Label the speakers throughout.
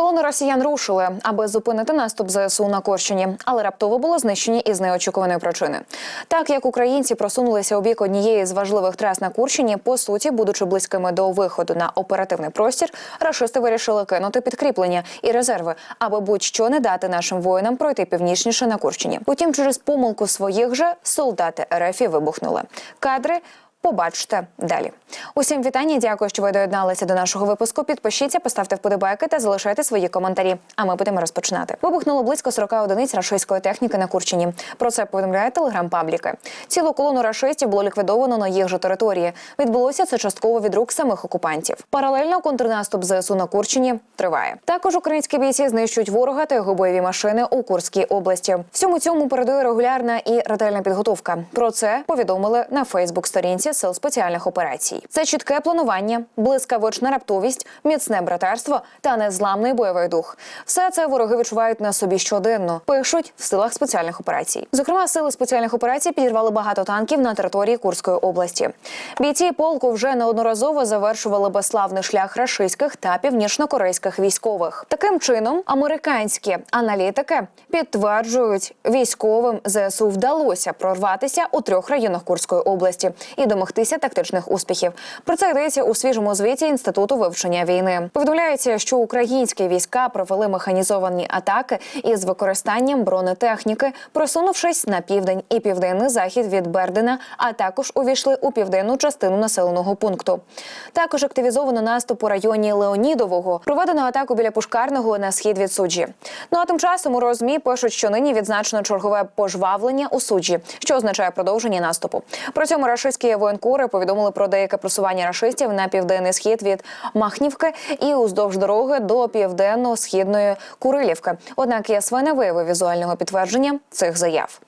Speaker 1: Колони росіян рушили, аби зупинити наступ ЗСУ на Корщині, але раптово було знищені із неочікуваної причини. Так як українці просунулися у бік однієї з важливих трас на Курщині, по суті, будучи близькими до виходу на оперативний простір, рашисти вирішили кинути підкріплення і резерви, аби будь-що не дати нашим воїнам пройти північніше на Курщині. Утім, через помилку своїх же солдати РФ вибухнули. Кадри Побачите далі. Усім вітання. Дякую, що ви доєдналися до нашого випуску. Підпишіться, поставте вподобайки та залишайте свої коментарі. А ми будемо розпочинати. Вибухнуло близько 40 одиниць рашистської техніки на Курчині. Про це повідомляє телеграм-пабліки. Цілу колону рашистів було ліквідовано на їх же території. Відбулося це частково від рук самих окупантів. Паралельно контрнаступ ЗСУ на Курчині триває. Також українські бійці знищують ворога та його бойові машини у Курській області. Всьому цьому передує регулярна і ретельна підготовка. Про це повідомили на Фейсбук-сторінці сил спеціальних операцій. Це чітке планування, блискавична раптовість, міцне братерство та незламний бойовий дух. Все це вороги відчувають на собі щоденно. Пишуть в силах спеціальних операцій. Зокрема, сили спеціальних операцій підірвали багато танків на території Курської області. Бійці полку вже неодноразово завершували безславний шлях рашистських та північнокорейських військових. Таким чином, американські аналітики підтверджують, військовим ЗСУ вдалося прорватися у трьох районах Курської області і домогтися тактичних успіхів. Про це йдеться у свіжому звіті інституту вивчення війни. Повідомляється, що українські війська провели механізовані атаки із використанням бронетехніки, просунувшись на південь і південний захід від Бердена, а також увійшли у південну частину населеного пункту. Також активізовано наступ у районі Леонідового, проведено атаку біля Пушкарного на схід від суджі. Ну а тим часом у розмі пишуть, що нині відзначено чергове пожвавлення у суджі, що означає продовження наступу. При цьому рашистські воєнкори повідомили про деяке просування рашистів на південний схід від Махнівки і уздовж дороги до південно-східної Курилівки. Однак ЄСВ не виявив візуального підтвердження цих заяв.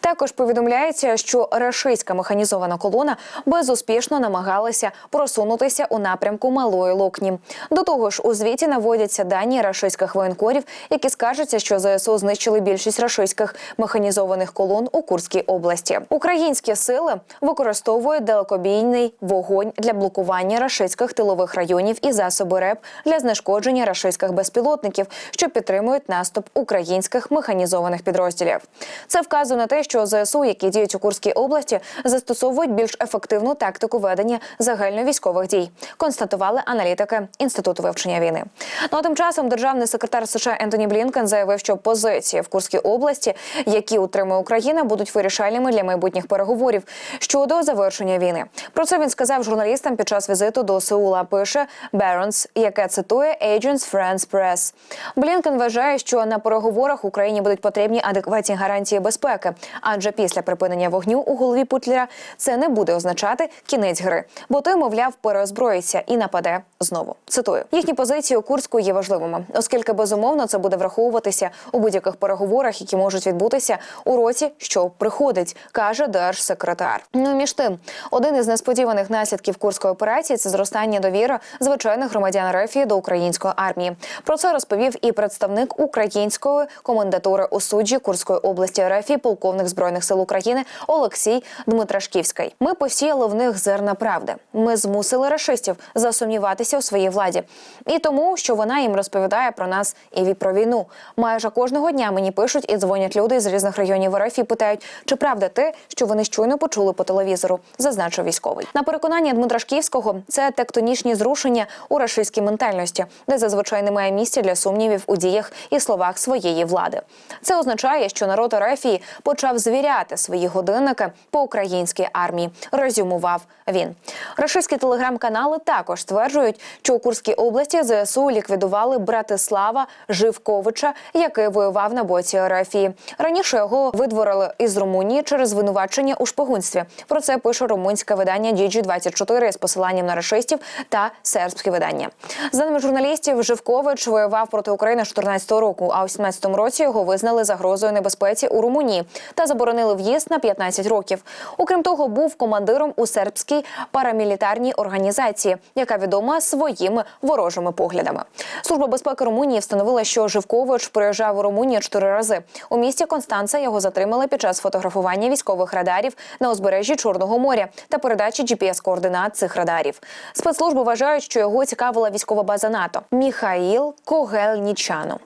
Speaker 1: Також повідомляється, що рашистська механізована колона безуспішно намагалася просунутися у напрямку Малої Локні. До того ж, у звіті наводяться дані рашистських воєнкорів, які скажуться, що ЗСУ знищили більшість рашистських механізованих колон у Курській області. Українські сили використовують далекобійний вогонь для блокування рашистських тилових районів і засоби РЕП для знешкодження рашистських безпілотників, що підтримують наступ українських механізованих підрозділів. Це вказує на те, що ЗСУ, які діють у Курській області, застосовують більш ефективну тактику ведення загальновійськових дій. Констатували аналітики інституту вивчення війни. Ну а тим часом державний секретар США Ентоні Блінкен заявив, що позиції в Курській області, які утримує Україна, будуть вирішальними для майбутніх переговорів щодо завершення війни. Про це він сказав журналістам під час візиту до Сеула. Пише Беронс, яке цитує Agents France Press. Блінкен вважає, що на переговорах Україні будуть потрібні адекватні гарантії безпеки, адже після припинення вогню у голові Путлера це не буде означати кінець гри, бо той, мовляв, переозброїться і нападе знову. Цитую їхні позиції у Курську є важливими, оскільки безумовно це буде враховуватися у будь-яких переговорах, які можуть відбутися у році, що приходить, каже держсекретар. Ну між тим, один із несподіваних наслідків курської операції це зростання довіри звичайних громадян РФ до української армії. Про це розповів і представник української комендатури у суджі Курської області РФ, полковник збройних сил України Олексій Дмитрашківський. Ми посіяли в них зерна правди. Ми змусили рашистів засумніватися у своїй владі, і тому, що вона їм розповідає про нас і про війну. Майже кожного дня мені пишуть і дзвонять люди з різних районів РФ і питають, чи правда те, що вони щойно почули по телевізору, зазначив військовий. На переконання Дмитра Шківського це тектонічні зрушення у рашистській ментальності, де зазвичай немає місця для сумнівів у діях і словах своєї влади. Це означає, що народ Ерефії почав звіряти свої годинники по українській армії. Резюмував він. Рашистські телеграм-канали також стверджують, що у Курській області ЗСУ ліквідували Братислава Живковича, який воював на боці Ерефії. Раніше його видворили із Румунії через звинувачення у шпигунстві. Про це пише румунське видання Діджі-24 з посиланням на рашистів та сербське видання. За даними журналістів, Живкович воював проти України з 14 року, а у 17 році його визнали загрозою небезпеці у Румунії та заборонили в'їзд на 15 років. Окрім того, був командиром у сербській парамілітарній організації, яка відома своїми ворожими поглядами. Служба безпеки Румунії встановила, що Живкович приїжджав у Румунію чотири рази. У місті Констанца його затримали під час фотографування військових радарів на узбережжі Чорного моря та передачі gps координат цих радарів. Спецслужби вважають, що його цікавила військова база НАТО Міхаїл Когельнічано.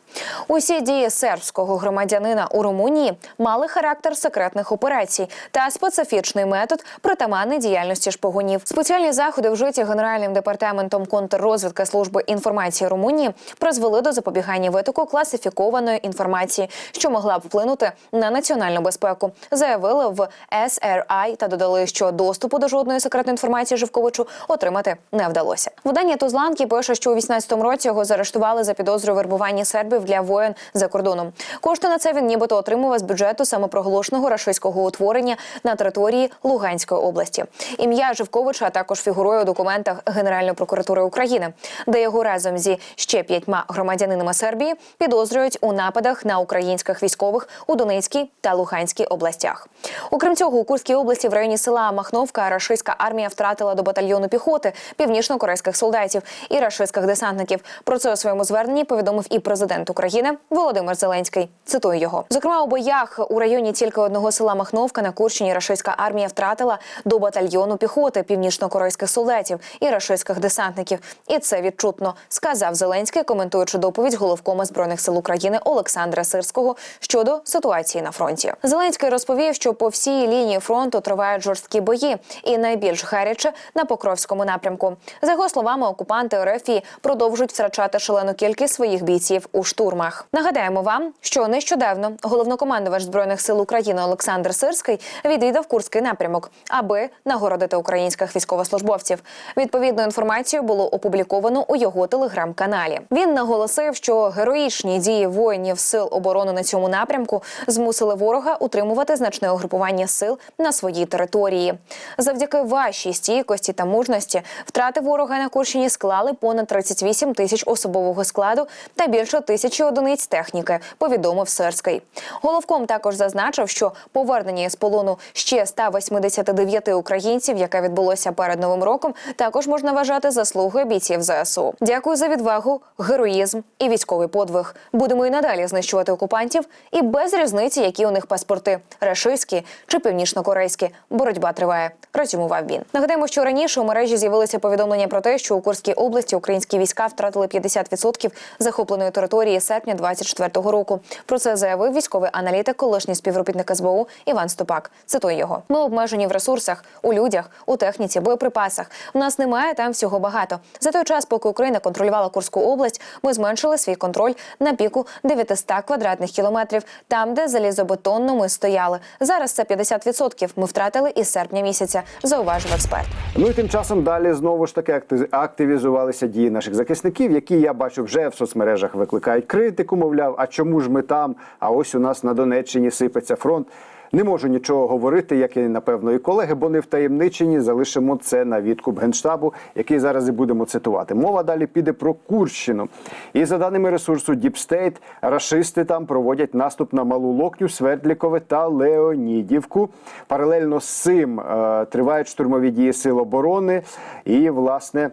Speaker 1: Усі дії сербського громадянина у Румунії мали характер секретних операцій та специфічний метод притаманний діяльності шпигунів. Спеціальні заходи, вжиті генеральним департаментом контррозвідки служби інформації Румунії, призвели до запобігання витоку класифікованої інформації, що могла б вплинути на національну безпеку. Заявили в SRI та додали, що доступу до жодної секретної інформації Живковичу отримати не вдалося. Видання Тузланки пише, що у 18-му році його заарештували за підозрою вербування сербів для воєн за кордоном. Кошти на це він нібито отримував з бюджету самопроголошеного рашистського утворення на території Луганської області. Ім'я Живковича також фігурує у документах Генеральної прокуратури України, де його разом зі ще п'ятьма громадянинами Сербії підозрюють у нападах на українських військових у Донецькій та Луганській областях. Окрім цього, у Курській області в районі села Махновка рашистська армія втратила до батальйону піхоти північно-корейських солдатів і рашистських десантників. Про це у своєму зверненні повідомив і президент України Володимир Зеленський. Цитую його. Зокрема, у боях у районі тільки одного села Махновка на Курщині рашистська армія втратила до батальйону піхоти північно-корейських солдатів і рашистських десантників. І це відчутно сказав Зеленський, коментуючи доповідь головкома збройних сил України Олександра Сирського щодо ситуації на фронті. Зеленський розповів, що по всій лінії фронту тривають жорсткі бої, і найбільш гаряче на Покровському напрямку. За його словами, окупанти РФ продовжують втрачати шалену кількість своїх бійців у штурмах. Нагадаємо вам, що нещодавно головнокомандувач збройних сил України Олександр Сирський відвідав Курський напрямок, аби нагородити українських військовослужбовців. Відповідну інформацію було опубліковано у його телеграм-каналі. Він наголосив, що героїчні дії воїнів сил оборони на цьому напрямку змусили ворога утримувати значне угрупування сил на своїй території. Завдяки вашій стійкості та мужності втрати ворога на Курщині склали понад 38 тисяч особового складу та більше тисячі одиниць техніки. Повідомив Сирський. Головком також зазначив, що повернення із полону ще 189 українців, яке відбулося перед новим роком, також можна вважати заслугою бійців ЗСУ. Дякую за відвагу, героїзм і військовий подвиг. Будемо і надалі знищувати окупантів і без різниці, які у них паспорти рашистські чи північно-корейські. Боротьба триває. Резюмував він. Нагадаємо, що раніше у мережі з'явилися повідомлення про те, що у Курській області українські війська втратили 50% захопленої території серпня 24-го року. Про це заявив військовий аналітик, колишній співробітник СБУ Іван Стопак. Цитую його: ми обмежені в ресурсах, у людях, у техніці, боєприпасах. У нас немає там всього багато. За той час, поки Україна контролювала Курську область, ми зменшили свій контроль на піку 900 квадратних кілометрів, там, де залізобетонно ми стояли. Зараз це 50% Ми втратили із серпня місяця. Зауважив експерт.
Speaker 2: Ну і тим часом далі знову ж таки акти- активізувалися дії наших захисників, які я бачу вже в соцмережах викликають критику. Мовляв, а чому ж ми там? А ось у нас на Донеччині сипеться фронт. Не можу нічого говорити, як і напевно і колеги, бо не втаємничені. Залишимо це на відкуп генштабу, який зараз і будемо цитувати. Мова далі піде про Курщину. І за даними ресурсу State, рашисти там проводять наступ на Малу Локню, Свердлікове та Леонідівку. Паралельно з цим е, тривають штурмові дії сил оборони і власне.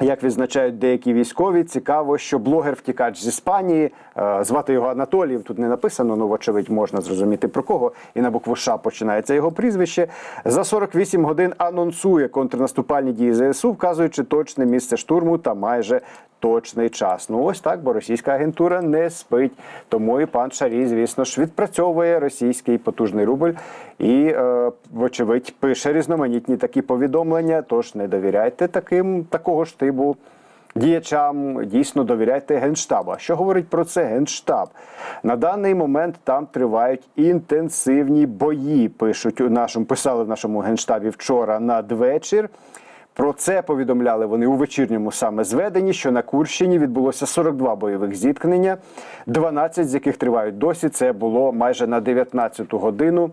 Speaker 2: Як відзначають деякі військові, цікаво, що блогер-втікач з Іспанії, е, звати його Анатолієв, тут не написано, ну вочевидь можна зрозуміти про кого. І на букву Ш починається його прізвище. За 48 годин анонсує контрнаступальні дії ЗСУ, вказуючи точне місце штурму та майже точний час. Ну ось так, бо російська агентура не спить. Тому і пан Шарій, звісно ж, відпрацьовує російський потужний рубль і, е, вочевидь, пише різноманітні такі повідомлення. Тож не довіряйте таким такого ж типу діячам. Дійсно довіряйте генштабу. А що говорить про це генштаб? На даний момент там тривають інтенсивні бої. Пишуть у нашому писали в нашому генштабі вчора надвечір. Про це повідомляли вони у вечірньому саме зведенні, що на Курщині відбулося 42 бойових зіткнення, 12 з яких тривають досі. Це було майже на 19-ту годину.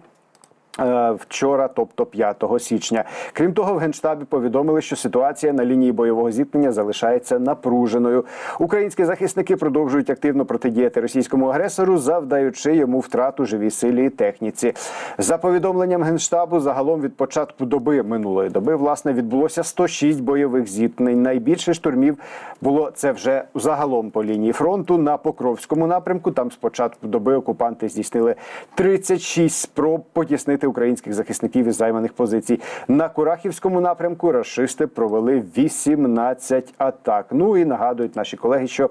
Speaker 2: Е, Вчора, тобто 5 січня. Крім того, в генштабі повідомили, що ситуація на лінії бойового зіткнення залишається напруженою. Українські захисники продовжують активно протидіяти російському агресору, завдаючи йому втрату живій силі і техніці. За повідомленням генштабу, загалом від початку доби минулої доби власне відбулося 106 бойових зіткнень. Найбільше штурмів було це вже загалом по лінії фронту на Покровському напрямку. Там з початку доби окупанти здійснили 36 спроб потіснити українських захисників із займаних позицій. На Курахівському напрямку рашисти провели 18 атак. Ну і нагадують наші колеги, що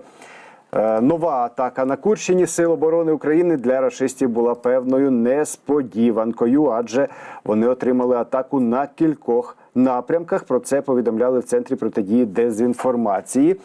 Speaker 2: е, нова атака на Курщині Сил оборони України для рашистів була певною несподіванкою, адже вони отримали атаку на кількох напрямках. Про це повідомляли в центрі протидії дезінформації.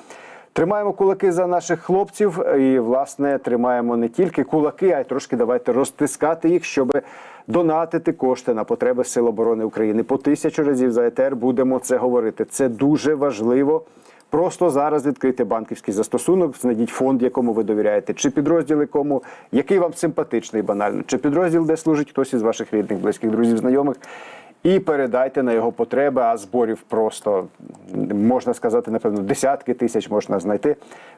Speaker 2: Тримаємо кулаки за наших хлопців і, власне, тримаємо не тільки кулаки, а й трошки давайте розтискати їх, щоб донатити кошти на потреби Сил оборони України. По тисячу разів за ЕТР будемо це говорити. Це дуже важливо. Просто зараз відкрити банківський застосунок, знайдіть фонд, якому ви довіряєте, чи підрозділ, якому який вам симпатичний банально, чи підрозділ, де служить хтось із ваших рідних, близьких, друзів, знайомих. І передайте на його потреби, а зборів просто можна сказати, напевно, десятки тисяч можна знайти.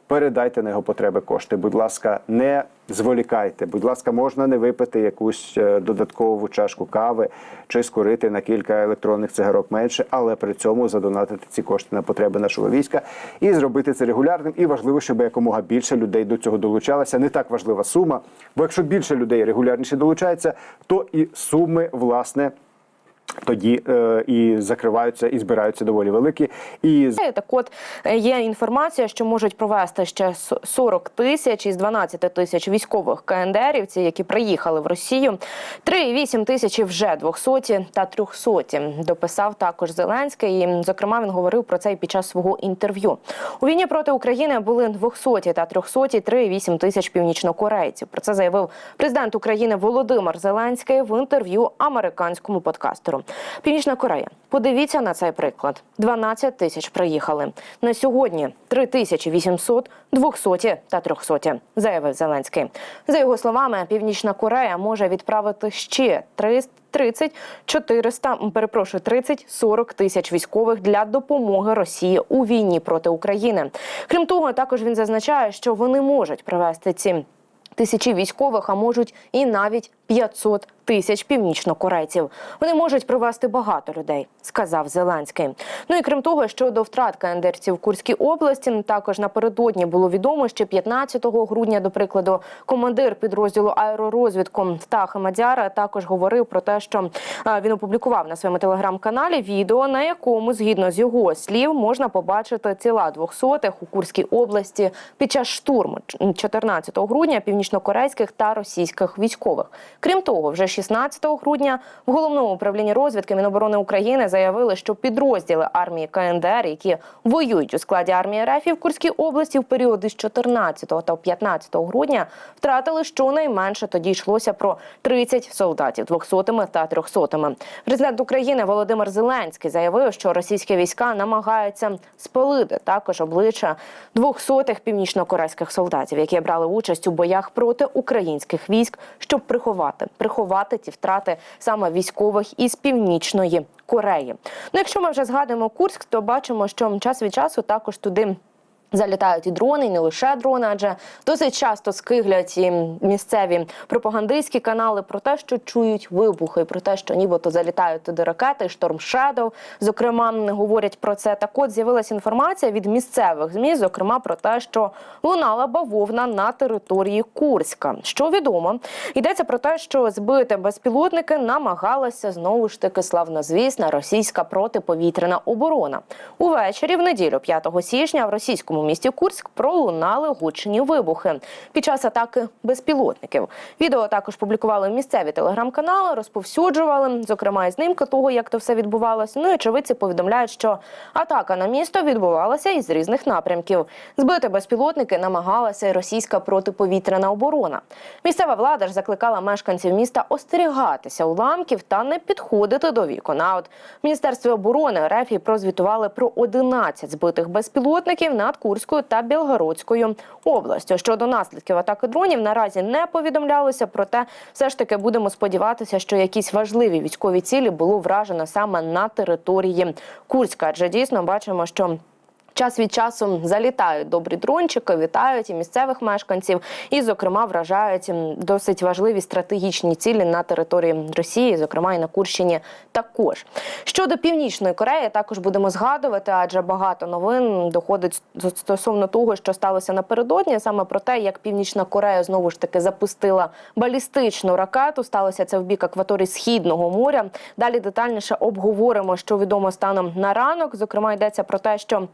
Speaker 2: Передайте на його потреби кошти. Будь ласка, не зволікайте. Будь ласка, можна не випити якусь е, додаткову чашку кави чи скурити на кілька електронних цигарок менше, але при цьому задонатити ці кошти на потреби нашого війська і зробити це регулярним. І важливо, щоб якомога більше людей до цього долучалося. Не так важлива сума, бо якщо більше людей регулярніше долучається, то і суми власне. Тоді е, і закриваються і збираються доволі великі. І
Speaker 3: Так от е, є інформація, що можуть провести ще с- 40 тисяч із 12 тисяч військових КНДРівців, які приїхали в Росію. 3,8 тисячі вже 200 та 300. Дописав також Зеленський. І, зокрема, він говорив про це і під час свого інтерв'ю. У війні проти України були 200 та 300 3,8 тисяч північнокорейців. Про це заявив президент України Володимир Зеленський в інтерв'ю американському подкастеру. Північна Корея. Подивіться на цей приклад: 12 тисяч приїхали на сьогодні. 3800, 200 та 300, заявив Зеленський. За його словами, Північна Корея може відправити ще 300 30, 400, перепрошую, 30-40 тисяч військових для допомоги Росії у війні проти України. Крім того, також він зазначає, що вони можуть привести ці тисячі військових, а можуть і навіть 500 тисяч північнокорейців. Вони можуть привезти багато людей, сказав Зеленський. Ну і крім того, щодо втрат КНДРців в Курській області, також напередодні було відомо, що 15 грудня, до прикладу, командир підрозділу аеророзвідку Птах Мадяра також говорив про те, що він опублікував на своєму телеграм-каналі відео, на якому, згідно з його слів, можна побачити тіла двохсотих у Курській області під час штурму 14 грудня північнокорейських та російських військових. Крім того, вже 16 грудня в головному управлінні розвідки Міноборони України заявили, що підрозділи армії КНДР, які воюють у складі армії РФ в Курській області в період із 14 та 15 грудня, втратили щонайменше тоді йшлося про 30 солдатів 200 та 300 Президент України Володимир Зеленський заявив, що російські війська намагаються спалити також обличчя 200 північно-корейських солдатів, які брали участь у боях проти українських військ, щоб приховати приховати ті втрати саме військових із північної Кореї. Ну, якщо ми вже згадуємо Курськ, то бачимо, що час від часу також туди. Залітають і дрони, і не лише дрони, адже досить часто скиглять і місцеві пропагандистські канали про те, що чують вибухи, про те, що нібито залітають туди ракети, шторм Shadow, Зокрема, говорять про це. Так от з'явилася інформація від місцевих змі, зокрема про те, що лунала бавовна на території Курська. Що відомо, йдеться про те, що збити безпілотники намагалася знову ж таки славнозвісна російська протиповітряна оборона. Увечері в неділю, 5 січня, в російському місті Курськ пролунали гучні вибухи під час атаки безпілотників. Відео також публікували місцеві телеграм-канали, розповсюджували, зокрема і знімки того, як то все відбувалося. Ну і очевидці повідомляють, що атака на місто відбувалася із різних напрямків. Збити безпілотники намагалася і російська протиповітряна оборона. Місцева влада ж закликала мешканців міста остерігатися уламків та не підходити до вікон. А от міністерстві оборони РФ прозвітували про 11 збитих безпілотників над Курськом Курською та Білгородською областю. Щодо наслідків атаки дронів наразі не повідомлялося, проте все ж таки будемо сподіватися, що якісь важливі військові цілі було вражено саме на території Курська. Адже дійсно бачимо, що Час від часу залітають добрі дрончики, вітають і місцевих мешканців, і, зокрема, вражають досить важливі стратегічні цілі на території Росії, зокрема і на Курщині. Також щодо північної Кореї, також будемо згадувати, адже багато новин доходить стосовно того, що сталося напередодні, саме про те, як Північна Корея знову ж таки запустила балістичну ракету. Сталося це в бік акваторії Східного моря. Далі детальніше обговоримо, що відомо станом на ранок. Зокрема, йдеться про те, що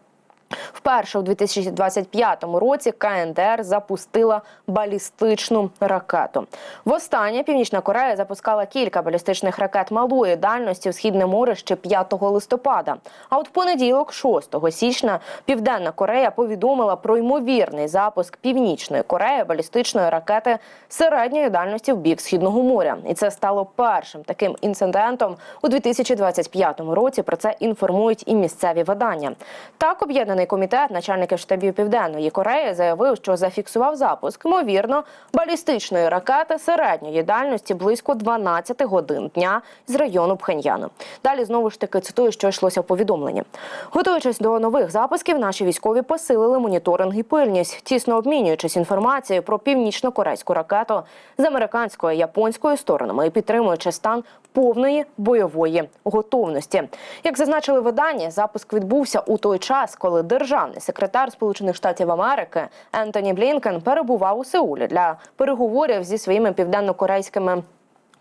Speaker 3: Вперше у 2025 році КНДР запустила балістичну ракету. Востаннє Північна Корея запускала кілька балістичних ракет малої дальності в східне море ще 5 листопада. А от в понеділок, 6 січня, Південна Корея повідомила про ймовірний запуск Північної Кореї балістичної ракети середньої дальності в бік східного моря. І це стало першим таким інцидентом у 2025 році. Про це інформують і місцеві видання. Так, об'єднаний комітет начальників штабів Південної Кореї заявив, що зафіксував запуск ймовірно балістичної ракети середньої дальності близько 12 годин дня з району Пхеньяну. Далі знову ж таки цитую, що йшлося в повідомленні. Готуючись до нових запусків, наші військові посилили моніторинг і пильність, тісно обмінюючись інформацією про північно-корейську ракету з американською і японською сторонами і підтримуючи стан повної бойової готовності. Як зазначили видання, запуск відбувся у той час, коли державний секретар Сполучених Штатів Америки Ентоні Блінкен перебував у Сеулі для переговорів зі своїми південно-корейськими.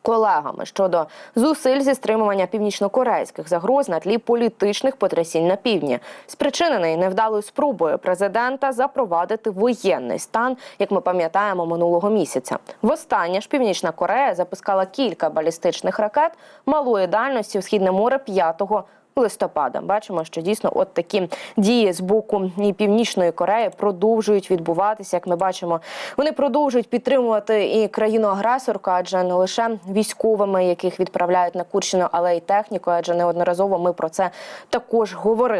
Speaker 3: Колегами щодо зусиль зі стримування північнокорейських загроз на тлі політичних потрясінь на півдні, спричинений невдалою спробою президента запровадити воєнний стан, як ми пам'ятаємо минулого місяця. Востаннє ж Північна Корея запускала кілька балістичних ракет малої дальності в східне море 5 листопада. Бачимо, що дійсно от такі дії з боку і північної Кореї продовжують відбуватися. Як ми бачимо, вони продовжують підтримувати і країну агресорку, адже не лише військовими, яких відправляють на Курщину, але й технікою. Адже неодноразово ми про це також говорили.